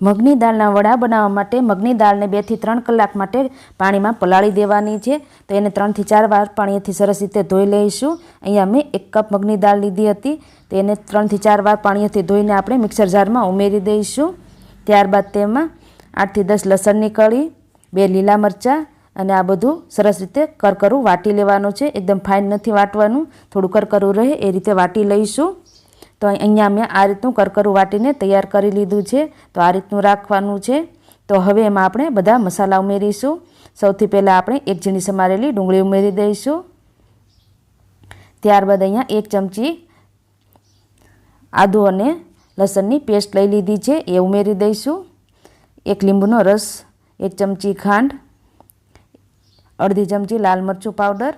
મગની દાળના વડા બનાવવા માટે મગની દાળને બેથી ત્રણ કલાક માટે પાણીમાં પલાળી દેવાની છે. તો એને ત્રણથી ચાર વાર પાણીથી સરસ રીતે ધોઈ લઈશું. અહીંયા મેં એક કપ મગની દાળ લીધી હતી. તો એને ત્રણથી ચાર વાર પાણીથી ધોઈને આપણે મિક્સર જારમાં ઉમેરી દઈશું. ત્યારબાદ તેમાં આઠથી દસ લસણની કળી બે લીલા મરચાં અને આ બધું સરસ રીતે કરકરું વાટી લેવાનું છે. એકદમ ફાઇન નથી વાટવાનું. થોડું કરકરું રહે, એ રીતે વાટી લઈશું. તો અહીંયા મેં આ રીતનું કરકરું વાટીને તૈયાર કરી લીધું છે. તો આ રીતનું રાખવાનું છે. તો હવે એમાં આપણે બધા મસાલા ઉમેરીશું. સૌથી પહેલાં આપણે એક ઝીણી સમારેલી ડુંગળી ઉમેરી દઈશું. ત્યારબાદ અહીંયા એક ચમચી આદુ અને લસણની પેસ્ટ લઈ લીધી છે. એ ઉમેરી દઈશું. એક લીંબુનો રસ, એક ચમચી ખાંડ, અડધી ચમચી લાલ મરચું પાવડર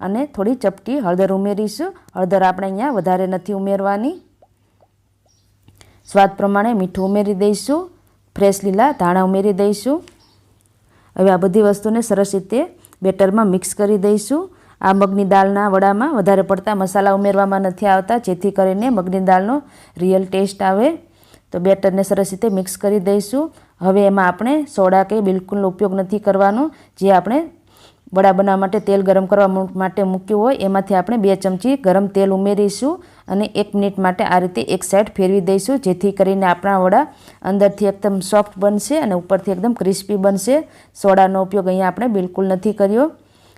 અને થોડી ચપટી. હળદર ઉમેરીશું. હળદર આપણે અહીંયા વધારે નથી ઉમેરવાની. સ્વાદ પ્રમાણે મીઠું ઉમેરી દઈશું. ફ્રેશ લીલા ધાણા ઉમેરી દઈશું. હવે આ બધી વસ્તુને સરસ રીતે બેટરમાં મિક્સ કરી દઈશું. આ મગની દાળના વડામાં વધારે પડતા મસાલા ઉમેરવામાં નથી આવતા, જેથી કરીને મગની દાળનો રિયલ ટેસ્ટ આવે. તો બેટરને સરસ રીતે મિક્સ કરી દઈશું. હવે એમાં આપણે સોડા કે બિલકુલ ઉપયોગ નથી કરવાનો, જે આપણે વડા બનાવવા માટે તેલ ગરમ કરવા માટે મૂક્યું હોય, એમાંથી આપણે બે ચમચી ગરમ તેલ ઉમેરીશું અને એક મિનિટ માટે આ રીતે એક સાઈડ ફેરવી દઈશું, જેથી કરીને આપણા વડા અંદરથી એકદમ સોફ્ટ બનશે અને ઉપરથી એકદમ ક્રિસ્પી બનશે. સોડાનો ઉપયોગ અહીંયા આપણે બિલકુલ નથી કર્યો.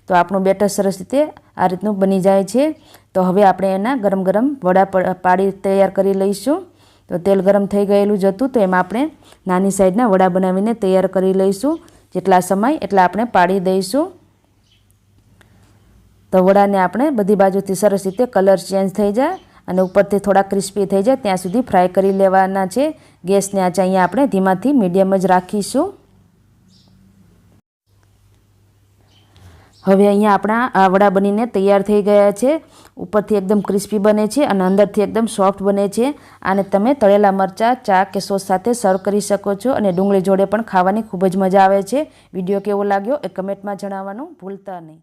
તો આપણું બેટર સરસ રીતે આ રીતનું બની જાય છે. તો હવે આપણે એના ગરમ ગરમ વડા પાડી તૈયાર કરી લઈશું. તો તેલ ગરમ થઈ ગયેલું જ હતું, તો એમાં આપણે નાની સાઈડના વડા બનાવીને તૈયાર કરી લઈશું. જેટલા સમય એટલા આપણે પાડી દઈશું. તો વડાને આપણે બધી બાજુથી સરસ રીતે કલર ચેન્જ થઈ જાય અને ઉપરથી થોડા ક્રિસ્પી થઈ જાય ત્યાં સુધી ફ્રાય કરી લેવાના છે. ગેસને આંચ અહીંયા આપણે ધીમાથી મીડિયમ જ રાખીશું. હવે અહીંયા આપણા આ વડા બનીને તૈયાર થઈ ગયા છે. ઉપરથી એકદમ ક્રિસ્પી બને છે અને અંદરથી એકદમ સોફ્ટ બને છે. આને તમે તળેલા મરચાં, ચા કે સોસ સાથે સર્વ કરી શકો છો અને ડુંગળી જોડે પણ ખાવાની ખૂબ જ મજા આવે છે. વીડિયો કેવો લાગ્યો એ કમેન્ટમાં જણાવવાનું ભૂલતા નહીં.